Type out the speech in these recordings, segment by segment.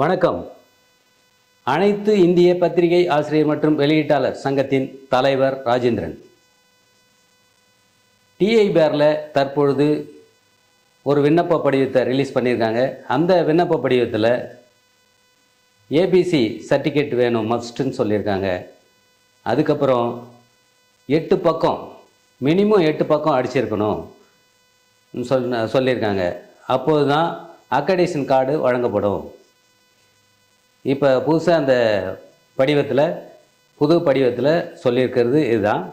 வணக்கம். அனைத்து இந்திய பத்திரிகை ஆசிரியர் மற்றும் வெளியீட்டாளர் சங்கத்தின் தலைவர் ராஜேந்திரன். டிஐ பேரில் தற்பொழுது ஒரு விண்ணப்ப படிவத்தை ரிலீஸ் பண்ணியிருக்காங்க. அந்த விண்ணப்ப படிவத்தில் ஏபிசி சர்டிஃபிகேட் வேணும் மஸ்ட்டுன்னு சொல்லியிருக்காங்க. அதுக்கப்புறம் எட்டு பக்கம் மினிமம் எட்டு பக்கம் அடிச்சிருக்கணும் சொல் சொல்லியிருக்காங்க. அப்போது தான் அக்கடேஷன் கார்டு வழங்கப்படும். இப்போ புதுசாக அந்த படிவத்தில் புது படிவத்தில் சொல்லியிருக்கிறது இதுதான்.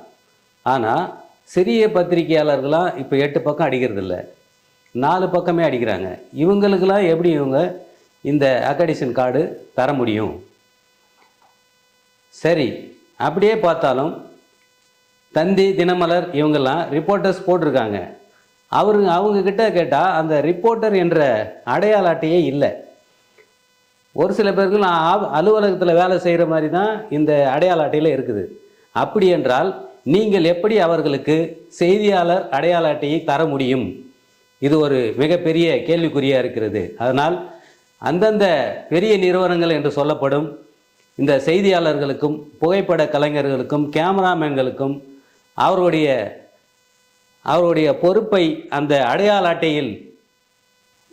ஆனால் சிறிய பத்திரிகையாளர்களாம் இப்போ எட்டு பக்கம் அடிக்கிறதில்ல. நாலு பக்கமே அடிக்கிறாங்க. இவங்களுக்கெல்லாம் எப்படி இவங்க இந்த அக்கடிஷன் கார்டு தர முடியும்? சரி அப்படியே பார்த்தாலும் தந்தி தினமலர் இவங்கெல்லாம் ரிப்போர்ட்டர்ஸ் போட்டிருக்காங்க. அவரு அவங்கக்கிட்ட கேட்டால் அந்த ரிப்போர்ட்டர் என்ற அடையாள அட்டையே இல்லை. ஒரு சில பேருக்கு நான் அலுவலகத்தில் வேலை செய்கிற மாதிரி தான் இந்த அடையாள அட்டையில் இருக்குது. அப்படி என்றால் நீங்கள் எப்படி அவர்களுக்கு செய்தியாளர் அடையாள அட்டையை தர முடியும்? இது ஒரு மிகப்பெரிய கேள்விக்குறியாக இருக்கிறது. அதனால் அந்தந்த பெரிய நிறுவனங்கள் என்று சொல்லப்படும் இந்த செய்தியாளர்களுக்கும் புகைப்பட கலைஞர்களுக்கும் கேமராமேன்களுக்கும் அவருடைய அவருடைய பொறுப்பை அந்த அடையாள அட்டையில்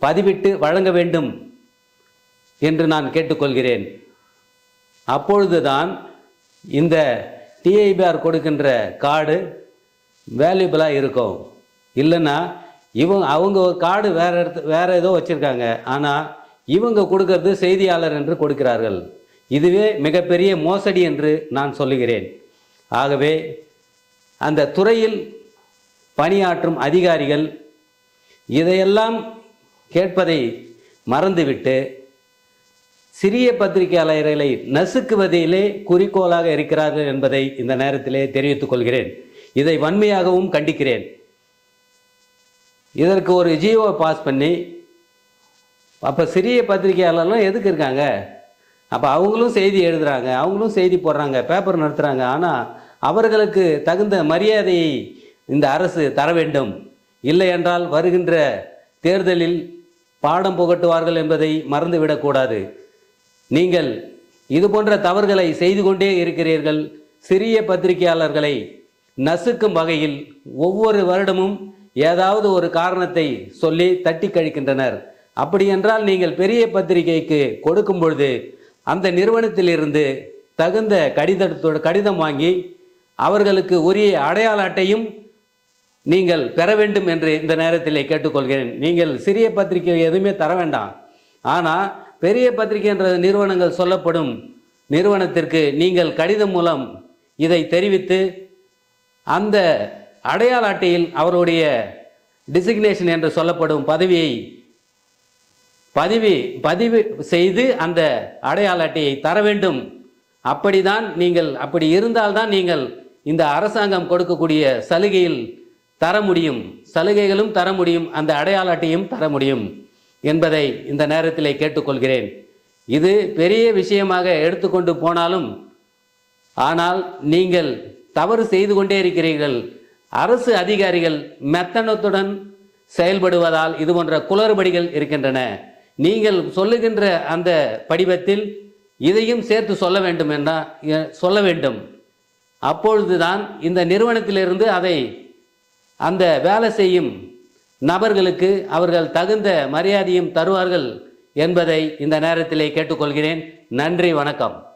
பதிவிட்டு வழங்க வேண்டும். என்று நான் கேட்டுக்கொள்கிறேன். அப்பொழுதுதான் இந்த டிஐபிஆர் கொடுக்கின்ற கார்டு வேல்யூபிளாக இருக்கும். இல்லைன்னா இவங்க அவங்க ஒரு கார்டு வேற இடத்து வேறு ஏதோ வச்சுருக்காங்க. ஆனால் இவங்க கொடுக்கறது செய்தியாளர் என்று கொடுக்கிறார்கள். இதுவே மிகப்பெரிய மோசடி என்று நான் சொல்லுகிறேன். ஆகவே அந்த துறையில் பணியாற்றும் அதிகாரிகள் இதையெல்லாம் கேட்பதை மறந்துவிட்டு சிறிய பத்திரிகையாளர்களை நசுக்குவதிலே குறிக்கோளாக இருக்கிறார்கள் என்பதை இந்த நேரத்திலே தெரிவித்துக் கொள்கிறேன். இதை வன்மையாகவும் கண்டிக்கிறேன். இதற்கு ஒரு ஜியோ பாஸ் பண்ணி அப்போ சிறிய பத்திரிகையாளர்லாம் எதுக்கு இருக்காங்க? அப்போ அவங்களும் செய்தி எழுதுகிறாங்க அவங்களும் செய்தி போடுறாங்க பேப்பர் நடத்துகிறாங்க ஆனால் அவர்களுக்கு தகுந்த மரியாதையை இந்த அரசு தர வேண்டும். இல்லை என்றால் வருகின்ற தேர்தலில் பாடம் புகட்டுவார்கள் என்பதை மறந்துவிடக்கூடாது நீங்கள் இது போன்ற தவறுகளை செய்து கொண்டே இருக்கிறீர்கள். சிறிய பத்திரிகையாளர்களை நசுக்கும் வகையில் ஒவ்வொரு வருடமும் ஏதாவது ஒரு காரணத்தை சொல்லி தட்டி கழிக்கின்றனர். அப்படி என்றால் நீங்கள் பெரிய பத்திரிகைக்கு கொடுக்கும் பொழுது அந்த நிறுவனத்திலிருந்து தகுந்த கடிதத்தோட கடிதம் வாங்கி அவர்களுக்கு உரிய அடையாள அட்டையும் நீங்கள் பெற வேண்டும் என்று இந்த நேரத்தில் கேட்டுக்கொள்கிறேன். நீங்கள் சிறிய பத்திரிகை எதுவுமே தர வேண்டாம். ஆனால் பெரிய பத்திரிகை என்ற நிறுவனங்கள் சொல்லப்படும் நிறுவனத்திற்கு நீங்கள் கடிதம் மூலம் இதை தெரிவித்து அந்த அடையாள அட்டையில் அவருடைய டிசிக்னேஷன் என்று சொல்லப்படும் பதவியை பதிவு பதிவு செய்து அந்த அடையாள அட்டையை தர வேண்டும். அப்படிதான் நீங்கள் அப்படி இருந்தால்தான் நீங்கள் இந்த அரசாங்கம் கொடுக்கக்கூடிய சலுகையில் தர முடியும். சலுகைகளும் தர முடியும். அந்த அடையாள அட்டையும் தர முடியும். என்பதை இந்த நேரத்தில் கேட்டுக்கொள்கிறேன். இது பெரிய விஷயமாக எடுத்துக்கொண்டு போனாலும் ஆனால் நீங்கள் தவறு செய்து கொண்டே இருக்கிறீர்கள். அரசு அதிகாரிகள் மெத்தனத்துடன் செயல்படுவதால் இது போன்ற குளறுபடிகள் இருக்கின்றன. நீங்கள் சொல்லுகின்ற அந்த படிவத்தில் இதையும் சேர்த்து சொல்ல வேண்டும் என்றால் சொல்ல வேண்டும். அப்பொழுதுதான் இந்த நிறுவனத்திலிருந்து அதை அந்த வேலை செய்யும் நபர்களுக்கு அவர்கள் தகுந்த மரியாதையும் தருவார்கள் என்பதை இந்த நேரத்திலே கேட்டுக்கொள்கிறேன். நன்றி வணக்கம்.